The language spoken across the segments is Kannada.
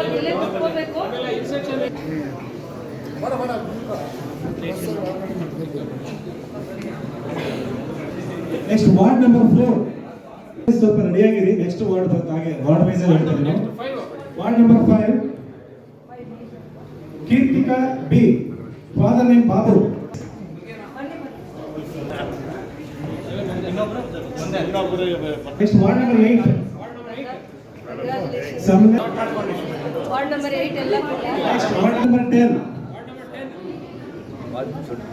ಅಲ್ಲೇ ಕುತ್ಕೋಬೇಕು ನೆಕ್ಸ್ಟ್ ವಾರ್ಡ್ ನಂಬರ್ ಫೋರ್ ಸ್ವಲ್ಪ ರೆಡಿಯಾಗಿರಿ ನೆಕ್ಸ್ಟ್ ವಾರ್ಡ್ ಹಾಗೆ ವಾರ್ಡ್ ವೈಸ್ ಹೇಳ್ತೀನಿ ward number five Keerthika B father name Babu next ward number eight ಸಮಯ ವಾರ್ಡ್ ನಂಬರ್ 8 ಎಲ್ಲ next ward number ten.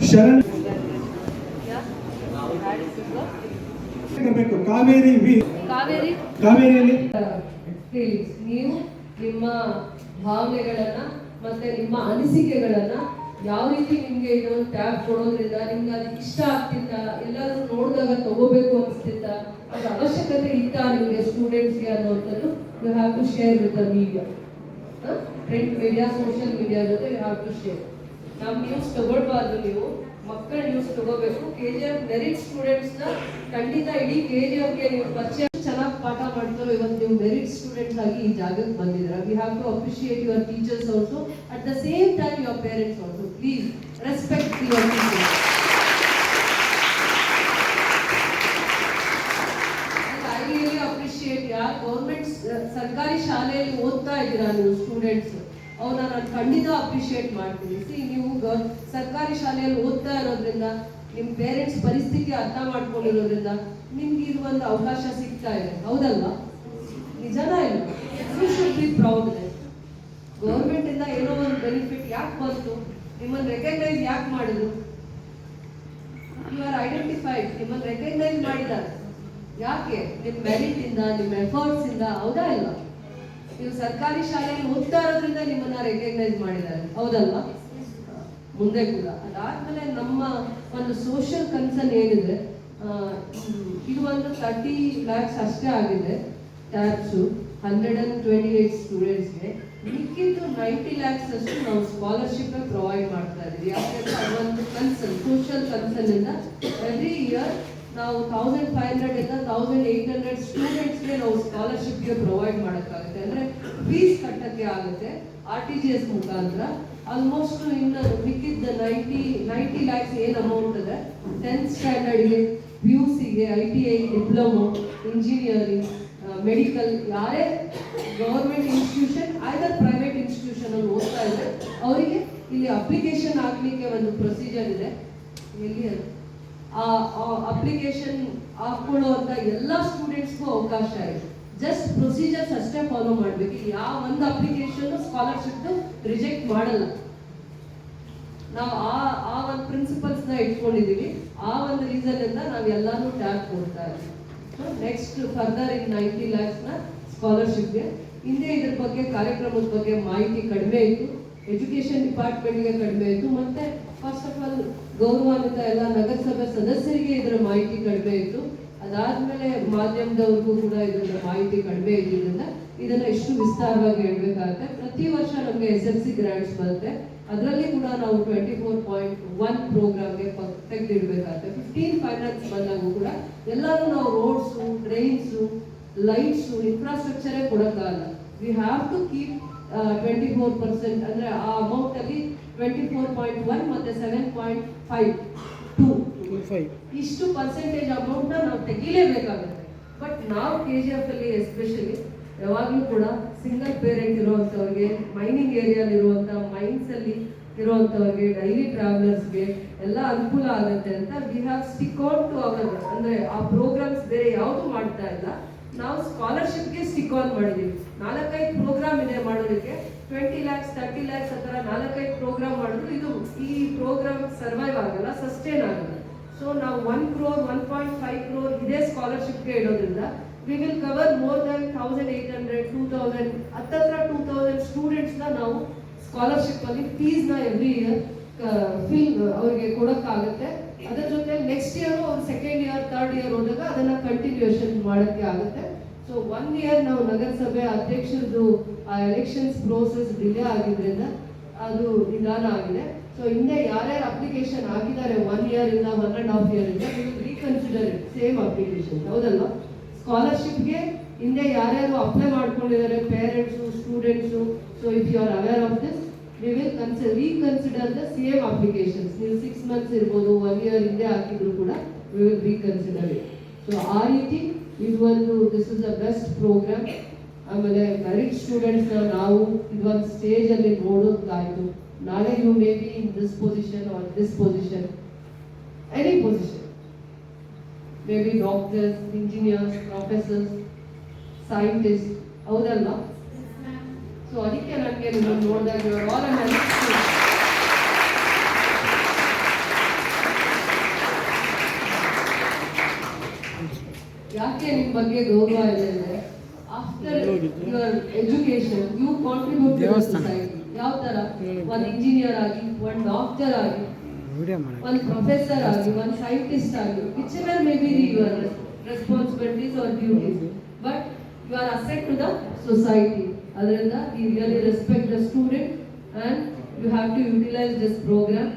Sharan. ಇರಬೇಕು. ಕಾವೇರಿ ವಿ. ಕಾವೇರಿ? ಕಾವೇರಿಯಲ್ಲಿ. ನೀವು ನಿಮ್ಮ ಭಾವನೆಗಳನ್ನ ಮತ್ತೆ ನಿಮ್ಮ ಅನಿಸಿಕೆಗಳನ್ನ ಯಾವ ರೀತಿ ನಿಮ್ಗೆ ಇದೊಂದು ಟ್ಯಾಬ್ ಕೊಡೋದ್ರಿಂದ ನಿಮ್ಗೆ ಅದಕ್ಕೆ ಇಷ್ಟ ಆಗ್ತಿತ್ತ ಎಲ್ಲರೂ ನೋಡಿದಾಗ ತಗೋಬೇಕು ಅನಿಸ್ತಿತ್ತ ಅದ್ರ ಅವಶ್ಯಕತೆ ಇತ್ತ ನಿಮಗೆ ಸ್ಟೂಡೆಂಟ್ಸ್ಗೆ ಅನ್ನುವಂಥದ್ದು you have to share with the media print media social media ಜೊತೆ ಯು ಹ್ಯಾವ್ ಟು ಶೇರ್ ನಮ್ಮ ನ್ಯೂಸ್ ತಗೊಳ್ಬಾರ್ದು ನೀವು. ಮಕ್ಕಳ ನ್ಯೂಸ್ ತಗೋಬೇಕು. ಕೆ ಜಿ ಎಫ್ ಮೆರಿಟ್ ಸ್ಟೂಡೆಂಟ್ಸ್ನ ಖಂಡಿತ ಇಡೀ ಕೆ ಜಿ ಎಫ್ಗೆ ನೀವು ಪರಿಚಯ ಚೆನ್ನಾಗಿ ಪಾಠ ಮಾಡ್ತಾರೋ. ಇವತ್ತು ನೀವು ಮೆರಿಟ್ ಸ್ಟೂಡೆಂಟ್ಸ್ ಆಗಿ ಈ ಜಾಗಕ್ಕೆ ಬಂದಿದ್ದೀರಾ. We have to appreciate your teachers also at the same time your parents also please respect your teachers I really appreciate ಯಾರು ಗೌರ್ಮೆಂಟ್ ಸರ್ಕಾರಿ ಶಾಲೆಯಲ್ಲಿ ಓದ್ತಾ ಇದ್ದೀರಾ ನೀವು ಸ್ಟೂಡೆಂಟ್ಸ್ ಅವನ್ನ ನಾನು ಖಂಡಿತ ಅಪ್ರಿಷಿಯೇಟ್ ಮಾಡ್ತೀನಿ. ಸಿ ನೀವು ಸರ್ಕಾರಿ ಶಾಲೆಯಲ್ಲಿ ಓದ್ತಾ ಇರೋದ್ರಿಂದ ನಿಮ್ಮ ಪೇರೆಂಟ್ಸ್ ಪರಿಸ್ಥಿತಿ ಅರ್ಥ ಮಾಡ್ಕೊಂಡಿರೋದ್ರಿಂದ ನಿಮ್ಗೆ ಇದು ಒಂದು ಅವಕಾಶ ಸಿಗ್ತಾ ಇದೆ. ಹೌದಲ್ವಾ? ನಿಜನ ಇಲ್ಲ ಬಿ ಗೌರ್ಮೆಂಟ್ ಇಂದ ಏನೋ ಒಂದು ಬೆನಿಫಿಟ್ ಯಾಕೆ ಬಂತು? ನಿಮ್ಮನ್ನು ರೆಕಗ್ನೈಸ್ ಯಾಕೆ ಮಾಡಿದ್ರು? ಯು ಆರ್ ಐಡೆಂಟಿಫೈಡ್ ನಿಮ್ಮನ್ನು ರೆಕಗ್ನೈಸ್ ಮಾಡಿದ್ದಾರೆ. ಯಾಕೆ? ನಿಮ್ಮ ಮೆರಿಟ್ ಇಂದ, ನಿಮ್ಮ ಎಫರ್ಟ್ಸ್ ಇಂದ, ಹೌದಾ ಇಲ್ಲ ನೀವು ಸರ್ಕಾರಿ ಶಾಲೆಯಲ್ಲಿ ಓದ್ತಾ ಇರೋದ್ರಿಂದ ನಿಮ್ಮನ್ನ ರೆಕಗ್ನೈಸ್ ಮಾಡಿದ್ದಾರೆ. ಹೌದಲ್ವಾ? ಮುಂದೆ ಕೂಡ. ಅದಾದ್ಮೇಲೆ ನಮ್ಮ ಒಂದು ಸೋಷಿಯಲ್ ಕನ್ಸರ್ನ್ ಏನಿದೆ ಇದು ಒಂದು ತರ್ಟಿ ಲ್ಯಾಕ್ಸ್ ಅಷ್ಟೇ ಆಗಿದೆ tabs hundred and twenty eight ಸ್ಟೂಡೆಂಟ್ಸ್ಗೆ ಮಿಕ್ಕಿದ್ದು ನೈಂಟಿ ಲ್ಯಾಕ್ಸ್ ಅಷ್ಟು ನಾವು ಸ್ಕಾಲರ್ಶಿಪ್ ಪ್ರೊವೈಡ್ ಮಾಡ್ತಾ ಇದ್ದೀವಿ ಯಾಕೆಂದ್ರೆ ಒಂದು ಕನ್ಸರ್ನ್ ಸೋಷಿಯಲ್ ಕನ್ಸರ್ನ್ ಇಂದ ಎವ್ರಿ ಇಯರ್ ನಾವು ತೌಸಂಡ್ ಫೈವ್ ಹಂಡ್ರೆಡ್ ಇಂದ ತೌಸಂಡ್ ಏಯ್ಟ್ ಹಂಡ್ರೆಡ್ ಸ್ಟೂಡೆಂಟ್ಸ್ಗೆ ನಾವು ಸ್ಕಾಲರ್ಶಿಪ್ಗೆ ಪ್ರೊವೈಡ್ ಮಾಡೋಕ್ಕಾಗುತ್ತೆ. ಅಂದರೆ ಫೀಸ್ ಕಟ್ಟಕ್ಕೆ ಆಗುತ್ತೆ ಆರ್ ಟಿ ಜಿ ಎಸ್ ಮುಖಾಂತರ. ಆಲ್ಮೋಸ್ಟ್ ಇನ್ನು ಮಿಕ್ಕಿದ್ದ ನೈಂಟಿ ನೈಂಟಿ ಲ್ಯಾಕ್ಸ್ ಏನು ಅಮೌಂಟ್ ಇದೆ? ಟೆಂತ್ ಸ್ಟ್ಯಾಂಡರ್ಡ್ಗೆ ಪಿ ಯು ಸಿಗೆ I T I diploma engineering medical ಯಾರೇ government institution either private institution ಅಲ್ಲಿ ಓದ್ತಾ ಇದ್ರೆ, ಅವರಿಗೆ ಇಲ್ಲಿ ಅಪ್ಲಿಕೇಶನ್ ಹಾಕ್ಲಿಕ್ಕೆ ಒಂದು ಪ್ರೊಸೀಜರ್ ಇದೆ. ಎಲ್ಲಿ ಅದು? ಆ ಅಪ್ಲಿಕೇಶನ್ ಹಾಕೊಳ್ಳುವಂತ ಎಲ್ಲ ಸ್ಟೂಡೆಂಟ್ಸ್ಗೂ ಅವಕಾಶ ಇದೆ ಜಸ್ಟ್ ಪ್ರೊಸೀಜರ್ಸ್ ಅಷ್ಟೇ ಫಾಲೋ ಮಾಡಬೇಕು. ಯಾವ ಒಂದು ಅಪ್ಲಿಕೇಶನ್ ಸ್ಕಾಲರ್ಶಿಪ್ ರಿಜೆಕ್ಟ್ ಮಾಡಲ್ಲ. ನಾವು ಆ ಆ ಒಂದು ಪ್ರಿನ್ಸಿಪಲ್ಸ್ನ ಇಟ್ಕೊಂಡಿದೀವಿ. ಆ ಒಂದು ರೀಸನ್ ಇಂದ ನಾವು ಎಲ್ಲಾನು ಟ್ಯಾಪ್ ಕೊಡ್ತಾ ಇದ್ದೀವಿ. ನೆಕ್ಸ್ಟ್ ಫರ್ದರ್ ಇನ್ ನೈಂಟಿ ಲ್ಯಾಕ್ಸ್ನ ಸ್ಕಾಲರ್ಶಿಪ್ಗೆ ಹಿಂದೆ ಇದ್ರ ಬಗ್ಗೆ, ಕಾರ್ಯಕ್ರಮದ ಬಗ್ಗೆ ಮಾಹಿತಿ ಕಡಿಮೆ ಇತ್ತು. ಎಜುಕೇಶನ್ ಡಿಪಾರ್ಟ್ಮೆಂಟ್ಗೆ ಕಡಿಮೆ ಇತ್ತು. ಮತ್ತೆ ಫಸ್ಟ್ ಆಫ್ ಆಲ್ ಗೌರವಾನ್ವಿತ ಎಲ್ಲ ನಗರಸಭೆ ಸದಸ್ಯರಿಗೆ ಇದರ ಮಾಹಿತಿ ಕಡಿಮೆ ಇತ್ತು. ಅದಾದ್ಮೇಲೆ ಮಾಧ್ಯಮದವ್ರಿಗೂ ಕೂಡ ಇದರ ಮಾಹಿತಿ ಕಡಿಮೆ ಇದ್ದಿದ್ದರಿಂದ ಇದನ್ನ ಇಷ್ಟು ವಿಸ್ತಾರವಾಗಿ ಹೇಳ್ಬೇಕಾಗುತ್ತೆ. ಪ್ರತಿ ವರ್ಷ ನಮಗೆ ಎಸ್ ಎಲ್ ಸಿ ಗ್ರಾಂಟ್ಸ್ ಬರುತ್ತೆ. ಅದರಲ್ಲಿ ಕೂಡ ನಾವು ಟ್ವೆಂಟಿ ಫೋರ್ ಪಾಯಿಂಟ್ ಒನ್ ಪ್ರೋಗ್ರಾಮ್ಗೆ ತೆಗೆದಿಡ್ಬೇಕಾಗುತ್ತೆ. ಫಿಫ್ಟೀನ್ ಫೈನಾನ್ಸ್ ಬಂದಾಗೂ ಕೂಡ ಎಲ್ಲರೂ ನಾವು ರೋಡ್ಸು ಟ್ರೈನ್ಸು ಲೈಟ್ಸು ಇನ್ಫ್ರಾಸ್ಟ್ರಕ್ಚರೇ ಕೊಡೋಕ್ಕಾಗಲ್ಲ. We have to keep twenty four percent ಅಂದರೆ ಆ ಅಮೌಂಟ್ ಅಲ್ಲಿ ಟ್ವೆಂಟಿ ಫೋರ್ ಪಾಯಿಂಟ್ ಒನ್ ಮತ್ತೆ ಸೆವೆನ್ ಪಾಯಿಂಟ್ ಫೈವ್ ಟೂ ಇಷ್ಟು ಪರ್ಸೆಂಟೇಜ್ ಅಮೌಂಟ್ ನಾವು ತೆಗಿಲೇಬೇಕಾಗುತ್ತೆ. ಬಟ್ ನಾವು ಕೆ ಜಿ ಎಫ್ ಅಲ್ಲಿ ಎಸ್ಪೆಷಲಿ ಯಾವಾಗಲೂ ಕೂಡ ಸಿಂಗಲ್ ಪೇರೆಂಟ್ ಇರುವಂಥವ್ರಿಗೆ ಮೈನಿಂಗ್ ಏರಿಯಲ್ಲಿ ಇರುವಂತ ಮೈನ್ಸ್ ಅಲ್ಲಿ ಇರುವಂಥವ್ರಿಗೆ ಡೈಲಿ ಟ್ರಾವೆಲರ್ಸ್ಗೆ ಎಲ್ಲ ಅನುಕೂಲ ಆಗುತ್ತೆ ಅಂತ we have stick on to our ಅಂದ್ರೆ ಆ ಪ್ರೋಗ್ರಾಮ್ಸ್ ಬೇರೆ ಯಾವುದು ಮಾಡ್ತಾ ಇಲ್ಲ. ನಾವು ಸ್ಕಾಲರ್ಶಿಪ್ಗೆ ಸ್ಟಿಕ್ ಆನ್ ಮಾಡಿದೀವಿ. ನಾಲ್ಕೈದು ಪ್ರೋಗ್ರಾಮ್ ಇದೆ ಮಾಡೋದಕ್ಕೆ. ಟ್ವೆಂಟಿ ಲ್ಯಾಕ್ಸ್ ತರ್ಟಿ ಲ್ಯಾಕ್ಸ್ ಆ ಥರ ನಾಲ್ಕೈದು ಪ್ರೋಗ್ರಾಮ್ ಮಾಡಿದ್ರು ಇದು ಈ ಪ್ರೋಗ್ರಾಮ್ ಸರ್ವೈವ್ ಆಗಲ್ಲ ಸಸ್ಟೈನ್ ಆಗಲ್ಲ. ಸೊ ನಾವು one crore one point five crore ಇದೇ ಸ್ಕಾಲರ್ಶಿಪ್ಗೆ ಇಡೋದ್ರಿಂದ we will cover more than thousand eight hundred two thousand ಹತ್ತತ್ರ ಟೂ ತೌಸಂಡ್ ಸ್ಟೂಡೆಂಟ್ಸ್ನ ನಾವು ಸ್ಕಾಲರ್ಶಿಪ್ ಅಲ್ಲಿ ನ ಎವ್ರಿ ಇಯರ್ ಫಿಲ್ ಅವ್ರಿಗೆ ಕೊಡೋಕ್ಕಾಗುತ್ತೆ. ಅದರ ಜೊತೆ ನೆಕ್ಸ್ಟ್ ಇಯರ್ ಅವ್ರು ಸೆಕೆಂಡ್ ಇಯರ್ ಥರ್ಡ್ ಇಯರ್ ಹೋದಾಗ ಅದನ್ನ ಕಂಟಿನ್ಯೂಷನ್ ಮಾಡೋಕ್ಕೆ ಆಗುತ್ತೆ. ಸೊ ಒನ್ ಇಯರ್ ನಾವು ನಗರಸಭೆ ಅಧ್ಯಕ್ಷರದು ಆ ಎಲೆಕ್ಷನ್ಸ್ ಪ್ರೋಸೆಸ್ ಡಿಲೇ ಆಗಿದ್ರಿಂದ ಅದು ನಿಧಾನ ಆಗಿದೆ. ಸೊ ಹಿಂದೆ ಯಾರ್ಯಾರು ಅಪ್ಲಿಕೇಶನ್ ಹಾಕಿದ್ದಾರೆ ಒನ್ ಇಯರ್ ಇಂದ ಒನ್ ಅಂಡ್ ಹಾಫ್ ಇಯರ್ ಇಂದ ರೀಕನ್ಸಿಡರ್ ಸೇಮ್ ಅಪ್ಲಿಕೇಶನ್ ಹೌದಲ್ವಾ? ಸ್ಕಾಲರ್ಶಿಪ್ಗೆ ಹಿಂದೆ ಯಾರ್ಯಾರು ಅಪ್ಲೈ ಮಾಡ್ಕೊಂಡಿದ್ದಾರೆ parents students so if you are aware of this we will consider reconsider the same applications ನೀವು ಸಿಕ್ಸ್ ಮಂತ್ಸ್ ಇರ್ಬೋದು ಒನ್ ಇಯರ್ ಹಿಂದೆ ಹಾಕಿದ್ರು ಕೂಡ we will reconsider it so ಆ ರೀತಿ ಇದು ಒಂದು this is a best programme ಆಮೇಲೆ ಮೆರಿಟ್ ಸ್ಟೂಡೆಂಟ್ಸ್ ನಾವು ಇದೊಂದು ಸ್ಟೇಜಲ್ಲಿ ನೋಡೋದಾಯ್ತು ನಾಳೆ you may be in this position or this position any position may be doctors engineers professors scientist ಹೌದಲ್ಲ ಸೊ ಅದಕ್ಕೆ ನನಗೆ ನಿಮ್ಮನ್ನು ನೋಡಿದಾಗ ಇವಾಗ ಆಲ್ ಯಾಕೆ ನಿಮ್ಮ ಬಗ್ಗೆ ಗೌರವ ಇದೆ ಅಂದರೆ after your education you contribute to society ಯಾವ ಥರ ಒಂದು ಇಂಜಿನಿಯರ್ ಆಗಿ ಒಂದು ಡಾಕ್ಟರ್ ಆಗಿ ಒಂದು ಪ್ರೊಫೆಸರ್ ಆಗಿ ಒಂದು ಸೈಂಟಿಸ್ಟ್ ಆಗಿ whichever may be your responsibilities or duties you are asset to the society ಅದರಿಂದ you really respect the student and you have to utilise this programme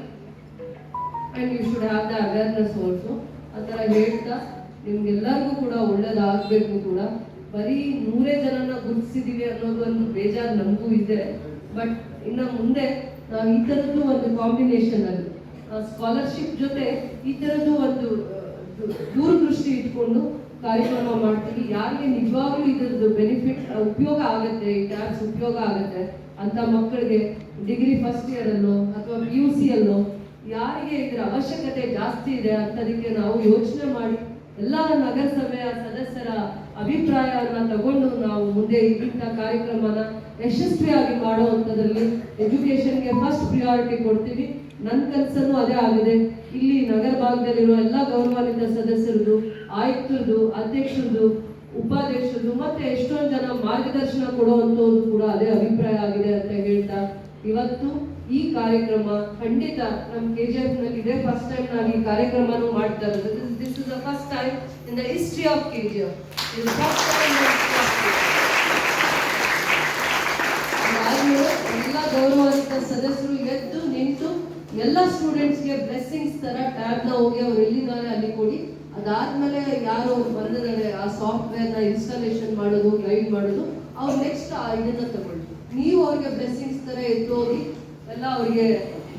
and you should have the awareness also ಆ ಥರ ಹೇಳ್ತಾ ನಿಮ್ಗೆಲ್ಲರಿಗೂ ಕೂಡ ಒಳ್ಳೇದಾಗಬೇಕು ಕೂಡ. ಬರೀ ನೂರೇ ಜನನ ಗುರುತಿಸಿದೀವಿ ಅನ್ನೋದು ಒಂದು ಬೇಜಾರು ನಮಗೂ ಇದೆ. ಬಟ್ ಇನ್ನು ಮುಂದೆ ನಾವು ಈ ಥರದ್ದು ಒಂದು ಕಾಂಬಿನೇಷನ್ ಅಲ್ಲಿ ಸ್ಕಾಲರ್ಶಿಪ್ ಜೊತೆ ಈ ಥರದ್ದು ಒಂದು ದೂರದೃಷ್ಟಿ ಇಟ್ಕೊಂಡು ಕಾರ್ಯಕ್ರಮ ಮಾಡ್ತೀವಿ. ಯಾರಿಗೆ ನಿಜವಾಗ್ಲೂ ಇದ್ರದ್ದು ಬೆನಿಫಿಟ್ ಉಪಯೋಗ ಆಗುತ್ತೆ ಈ ಟ್ಯಾಕ್ಸ್ ಉಪಯೋಗ ಆಗುತ್ತೆ, ಅಂತ ಮಕ್ಕಳಿಗೆ ಡಿಗ್ರಿ ಫಸ್ಟ್ ಇಯರ್ ಅಲ್ಲೋ ಅಥವಾ ಪಿ ಯು ಸಿ ಅಲ್ಲೋ ಯಾರಿಗೆ ಇದರ ಅವಶ್ಯಕತೆ ಜಾಸ್ತಿ ಇದೆ ಅಂತದಕ್ಕೆ ನಾವು ಯೋಚನೆ ಮಾಡಿ ಎಲ್ಲ ನಗರಸಭೆಯ ಸದಸ್ಯರ ಅಭಿಪ್ರಾಯವನ್ನ ತಗೊಂಡು ನಾವು ಮುಂದೆ ಇಂಥ ಕಾರ್ಯಕ್ರಮನ ಯಶಸ್ವಿಯಾಗಿ ಮಾಡುವಂಥದ್ರಲ್ಲಿ ಎಜುಕೇಶನ್ಗೆ ಫಸ್ಟ್ ಪ್ರಿಯಾರಿಟಿ ಕೊಡ್ತೀವಿ. ನನ್ನ ಕನಸನ್ನು ಅದೇ ಆಗಿದೆ. ಇಲ್ಲಿ ನಗರ ಭಾಗದಲ್ಲಿರುವ ಎಲ್ಲ ಗೌರವಾನ್ವಿತ ಸದಸ್ಯರದು ಆಯುಕ್ತರದು, ಅಧ್ಯಕ್ಷರದು, ಉಪಾಧ್ಯಕ್ಷರದು ಮತ್ತೆ ಎಷ್ಟೊಂದು ಜನ ಮಾರ್ಗದರ್ಶನ ಕೊಡುವಂಥವ್ರು ಕೂಡ ಅದೇ ಅಭಿಪ್ರಾಯ ಆಗಿದೆ ಅಂತ ಹೇಳ್ತಾ ಇವತ್ತು ಈ ಕಾರ್ಯಕ್ರಮ ಖಂಡಿತ ನಮ್ಮ ಕೆ ಜಿ ಎಫ್ನಲ್ಲಿ ಇದೇ ಫಸ್ಟ್ ಟೈಮ್ ನಾವು ಈ ಕಾರ್ಯಕ್ರಮನೂ ಮಾಡ್ತಾ ಇರೋದು. This is the first time in the history of K G F ಎಲ್ಲ ಗೌರವಾನ್ವಿತ ಸದಸ್ಯರು ಎದ್ದು ನಿಂತು ಎಲ್ಲ ಸ್ಟೂಡೆಂಟ್ಸ್ಗೆ ಬ್ಲೆಸ್ಸಿಂಗ್ಸ್ ತರ ಟ್ಯಾಬ್ನ ಹೋಗಿ ಅವ್ರು ಎಲ್ಲಿದ್ದಾರೆ ಅಲ್ಲಿ ಕೊಡಿ. ಅದಾದ್ಮೇಲೆ ಯಾರು ಬಂದಿದ್ದಾರೆ ಆ ಸಾಫ್ಟ್ವೇರ್ನ ನ ಇನ್ಸ್ಟಾಲೇಷನ್ ಮಾಡೋದು ಗೈಡ್ ಮಾಡೋದು ಅವ್ರು ನೆಕ್ಸ್ಟ್ ಇದನ್ನ ತಗೊಳ್ಳಿ. ನೀವು ಅವ್ರಿಗೆ ಬ್ಲೆಸ್ಸಿಂಗ್ಸ್ ತರ ಎದ್ದು ಹೋಗಿ ಎಲ್ಲ ಅವ್ರಿಗೆ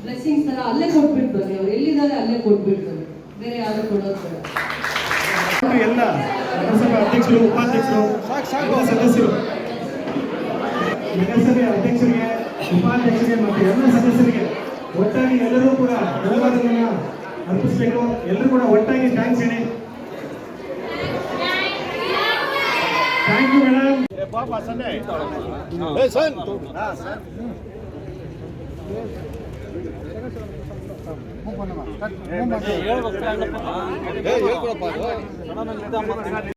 ಬ್ಲೆಸ್ಸಿಂಗ್ಸ್ ತರ ಅಲ್ಲೇ ಕೊಟ್ಬಿಟ್ಟು ಬನ್ನಿ. ಅವ್ರು ಎಲ್ಲಿದ್ದಾರೆ ಅಲ್ಲೇ ಕೊಟ್ಬಿಟ್ಟು ಬನ್ನಿ. ಬೇರೆ ಯಾರು ಕೊಡೋದು ಎಲ್ಲ ನಗರಸಭೆ ಅಧ್ಯಕ್ಷರು ಉಪಾಧ್ಯಕ್ಷರು ಸದಸ್ಯರು. ನಗರಸಭೆ ಅಧ್ಯಕ್ಷರಿಗೆ ಉಪಾಧ್ಯಕ್ಷರಿಗೆ ಮತ್ತು ಎಲ್ಲ ಸದಸ್ಯರಿಗೆ ಒಟ್ಟಾಗಿ ಎಲ್ಲರೂ ಕೂಡ ಧನ್ಯವಾದಗಳನ್ನ ಅರ್ಪಿಸಬೇಕು ಎಲ್ಲರೂ ಕೂಡ ಒಟ್ಟಾಗಿ ಥ್ಯಾಂಕ್ಸ್ ಹೇಳಿ. Thank you madam. ಹೇಳ್ಕೊಡಪ್ಪ